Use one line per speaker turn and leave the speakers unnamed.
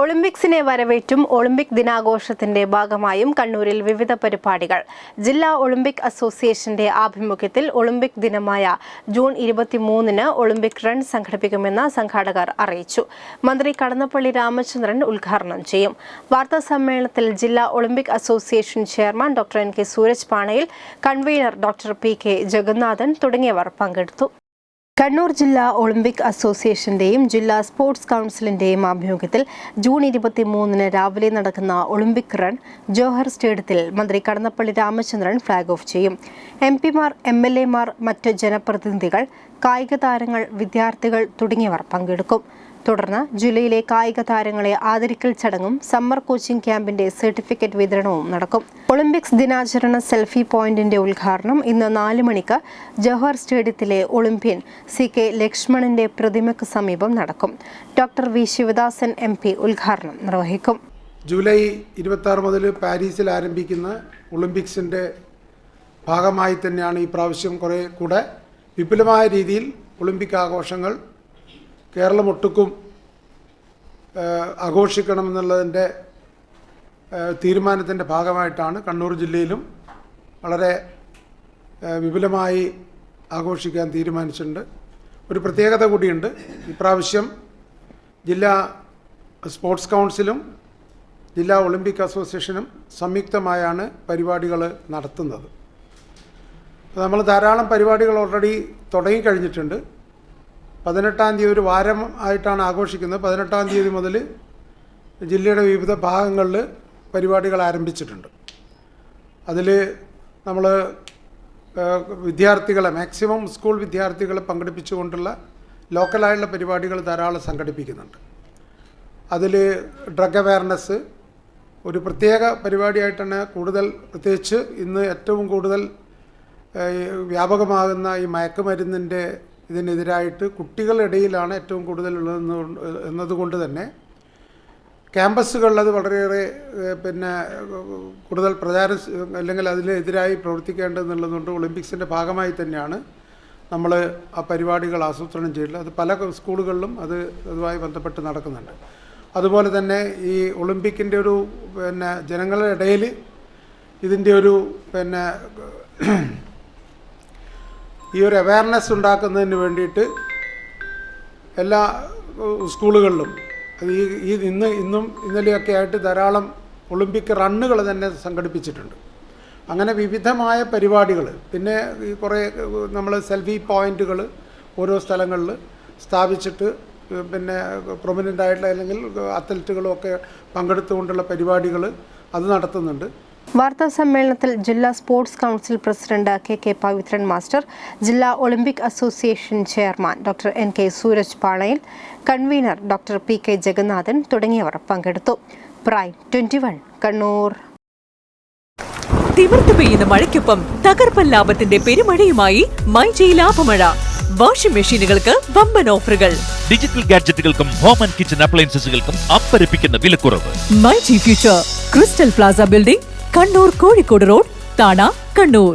ഒളിമ്പിക്സിനെ വരവേറ്റും Olympic ദിനാഘോഷത്തിന്റെ ഭാഗമായും കണ്ണൂരിൽ വിവിധ പരിപാടികൾ. ജില്ലാ ഒളിമ്പിക് അസോസിയേഷന്റെ ആഭിമുഖ്യത്തിൽ ഒളിമ്പിക് ദിനമായ ജൂൺ ഇരുപത്തിമൂന്നിന് ഒളിമ്പിക് റൺ സംഘടിപ്പിക്കുമെന്ന് സംഘാടകർ അറിയിച്ചു. മന്ത്രി കടന്നപ്പള്ളി രാമചന്ദ്രൻ ഉദ്ഘാടനം ചെയ്യും. വാർത്താ സമ്മേളനത്തിൽ ജില്ലാ olympic association chairman doctor N K Sooraj Panayil convener doctor P K Jagannathan തുടങ്ങിയവർ പങ്കെടുത്തു. കണ്ണൂർ ജില്ലാ ഒളിമ്പിക് അസോസിയേഷന്റെയും ജില്ലാ സ്പോർട്സ് കൗൺസിലിന്റെയും ആഭിമുഖ്യത്തിൽ ജൂൺ ഇരുപത്തി മൂന്നിന് രാവിലെ നടക്കുന്ന ഒളിമ്പിക് റൺ ജോഹർ സ്റ്റേഡിയത്തിൽ മന്ത്രി കടന്നപ്പള്ളി രാമചന്ദ്രൻ ഫ്ളാഗ് ഓഫ് ചെയ്യും. എം പിമാർ എം എൽ എമാർ മറ്റ് ജനപ്രതിനിധികൾ കായിക താരങ്ങൾ വിദ്യാർത്ഥികൾ തുടങ്ങിയവർ പങ്കെടുക്കും. തുടർന്ന് ജില്ലയിലെ കായിക താരങ്ങളെ ആദരിക്കൽ ചടങ്ങും സമ്മർ കോച്ചിംഗ് ക്യാമ്പിന്റെ സർട്ടിഫിക്കറ്റ് വിതരണവും നടക്കും. ഒളിമ്പിക്സ് ദിനാചരണ സെൽഫി പോയിന്റിന്റെ ഉദ്ഘാടനം ഇന്ന് നാല് മണിക്ക് ജവഹർ സ്റ്റേഡിയത്തിലെ ഒളിമ്പ്യൻ സി കെ ലക്ഷ്മണന്റെ പ്രതിമയ്ക്ക് സമീപം നടക്കും. Doctor V Sivadasan M P ഉദ്ഘാടനം നിർവഹിക്കും.
ജൂലൈ ഇരുപത്തി ആറ് മുതൽ പാരീസിൽ ആരംഭിക്കുന്ന ഒളിമ്പിക്സിന്റെ ഭാഗമായി തന്നെയാണ് ഈ പ്രാവശ്യം കുറേ കൂടെ വിപുലമായ രീതിയിൽ ഒളിമ്പിക് ആഘോഷങ്ങൾ കേരളം ഒട്ടുക്കും ആഘോഷിക്കണമെന്നുള്ളതിന്റെ തീരുമാനത്തിന്റെ ഭാഗമായിട്ടാണ് കണ്ണൂർ ജില്ലയിലും വളരെ വിപുലമായി ആഘോഷിക്കാൻ തീരുമാനിച്ചിട്ടുണ്ട്. ഒരു പ്രത്യേകത കൂടിയുണ്ട്. ഇപ്രാവശ്യം ജില്ലാ സ്പോർട്സ് കൗൺസിലും ജില്ലാ ഒളിമ്പിക് അസോസിയേഷനും സംയുക്തമായാണ് പരിപാടികൾ നടത്തുന്നത്. നമ്മൾ ധാരാളം പരിപാടികൾ ഓൾറെഡി തുടങ്ങിക്കഴിഞ്ഞിട്ടുണ്ട്. പതിനെട്ടാം തീയതി ഒരു വാരം ആയിട്ടാണ് ആഘോഷിക്കുന്നത്. പതിനെട്ടാം തീയതി മുതൽ ജില്ലയുടെ വിവിധ ഭാഗങ്ങളിൽ പരിപാടികൾ ആരംഭിച്ചിട്ടുണ്ട്. അതിൽ നമ്മൾ വിദ്യാർത്ഥികളെ മാക്സിമം സ്കൂൾ വിദ്യാർത്ഥികളെ പങ്കെടുപ്പിച്ചുകൊണ്ടുള്ള ലോക്കലായുള്ള പരിപാടികൾ ധാരാളം സംഘടിപ്പിക്കുന്നുണ്ട്. അതിൽ ഡ്രഗ് അവയർനെസ് ഒരു പ്രത്യേക പരിപാടിയായിട്ടാണ് കൂടുതൽ പ്രത്യേകിച്ച് ഇന്ന് ഏറ്റവും കൂടുതൽ വ്യാപകമാകുന്ന ഈ മയക്കുമരുന്നിന്റെ ഇതിനെതിരായിട്ട് കുട്ടികളിടയിലാണ് ഏറ്റവും കൂടുതൽ ഉള്ളതെന്ന് എന്നതുകൊണ്ട് തന്നെ ക്യാമ്പസുകളിൽ അത് വളരെയേറെ പിന്നെ കൂടുതൽ പ്രചാരം അല്ലെങ്കിൽ അതിനെതിരായി പ്രവർത്തിക്കേണ്ടതെന്നുള്ളതുകൊണ്ട് ഒളിമ്പിക്സിന്റെ ഭാഗമായി തന്നെയാണ് നമ്മൾ ആ പരിപാടികൾ ആസൂത്രണം ചെയ്തിട്ടുള്ളത് അത് പല സ്കൂളുകളിലും അത് അതുമായി ബന്ധപ്പെട്ട് നടക്കുന്നുണ്ട്. അതുപോലെ തന്നെ ഈ ഒളിമ്പിക്കിന്റെ ഒരു പിന്നെ ജനങ്ങളുടെ ഇടയിൽ ഇതിന്റെ ഒരു പിന്നെ ഈ ഒരു അവയർനെസ് ഉണ്ടാക്കുന്നതിന് വേണ്ടിയിട്ട് എല്ലാ സ്കൂളുകളിലും ഈ ഈ ഇന്ന് ഇന്നും ഇന്നലെയൊക്കെ ആയിട്ട് ധാരാളം ഒളിമ്പിക് റണ്ണുകൾ തന്നെ സംഘടിപ്പിച്ചിട്ടുണ്ട്. അങ്ങനെ വിവിധമായ പരിപാടികൾ പിന്നെ ഈ കുറേ നമ്മൾ സെൽഫി പോയിന്റുകൾ ഓരോ സ്ഥലങ്ങളിൽ സ്ഥാപിച്ചിട്ട് പിന്നെ പ്രൊമിനന്റ് ആയിട്ടുള്ള അല്ലെങ്കിൽ അത്ലറ്റുകളും ഒക്കെ പങ്കെടുത്തുകൊണ്ടുള്ള പരിപാടികൾ അത് നടത്തുന്നുണ്ട്.
വാർത്താ സമ്മേളനത്തിൽ ജില്ലാ sports council president K K Pavithran master ജില്ലാ olympic association chairman doctor N K Sooraj Palayil convener doctor P K Jagannathan തുടങ്ങിയവർ പങ്കെടുത്തു. Prime twenty one Kannur.
തിമിർത്തു പെയ്യുന്ന മഴയ്ക്കൊപ്പം തകർപ്പൻ ലാഭത്തിന്റെ പെരുമഴയുമായി മൈജി ലാഭമഴ. വാഷിംഗ് മെഷീനുകൾക്ക് വമ്പൻ ഓഫറുകൾ.
ഡിജിറ്റൽ ഗാഡ്ജറ്റുകൾക്കും ഹോം ആൻഡ് കിച്ചൺ അപ്ലയൻസസുകൾക്കും അപ്പരപ്പിക്കുന്ന വിലക്കുറവ്.
MyG future crystal plaza building Kannur Kozhikode road Thana Kannur.